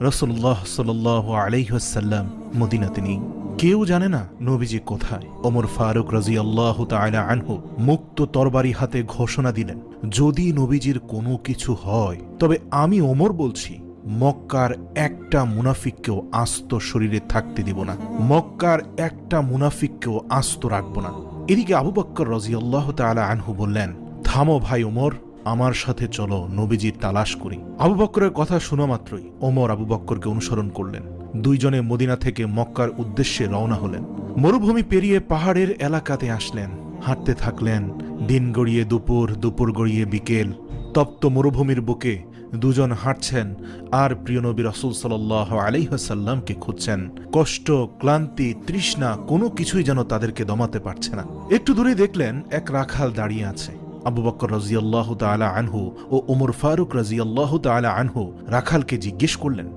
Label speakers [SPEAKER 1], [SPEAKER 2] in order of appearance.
[SPEAKER 1] রসুল্লাহ সাল আলাইহাল্লাম মদিনাতে নেই কেউ জানে না নবীজি কোথায়। ওমর ফারুক রাজি আল্লাহ তালা আনহু মুক্ত তরবারি হাতে ঘোষণা দিলেন, যদি নবীজির কোনো কিছু হয়, তবে আমি ওমর বলছি, মক্কার একটা মুনাফিককেও আস্ত শরীরে থাকতে দিব না। মক্কার একটা মুনাফিককেও আস্ত রাখব না। এদিকে আবু বক্কর রাজি আল্লাহ তালা আনহু বললেন, থামো ভাই ওমর আমার সাথে চলো নবীজির তালাশ করি। আবু বক্করের কথা শোনা মাত্রই ওমর আবু বক্করকে অনুসরণ করলেন। দুইজনে মদিনা থেকে মক্কার উদ্দেশ্যে রওনা হলেন। মরুভূমি পেরিয়ে পাহাড়ের এলাকাতে আসলেন। হাঁটতে থাকলেন, দিন গড়িয়ে দুপুর দুপুর গড়িয়ে বিকেল। তপ্ত মরুভূমির বুকে দুজন হাঁটছেন আর প্রিয় নবী রসুল সাল আলাইহাসাল্লামকে খুঁজছেন। কষ্ট, ক্লান্তি, তৃষ্ণা কোনো কিছুই যেন তাদেরকে দমাতে পারছে না। একটু দূরে দেখলেন এক রাখাল দাঁড়িয়ে আছে। আবু বক্কর রাজিয়াল্লাহ তালা আনহু ও ওমর ফারুক রাজিয়াল্লাহ তালা আনহু রাখালকে জিজ্ঞেস করলেন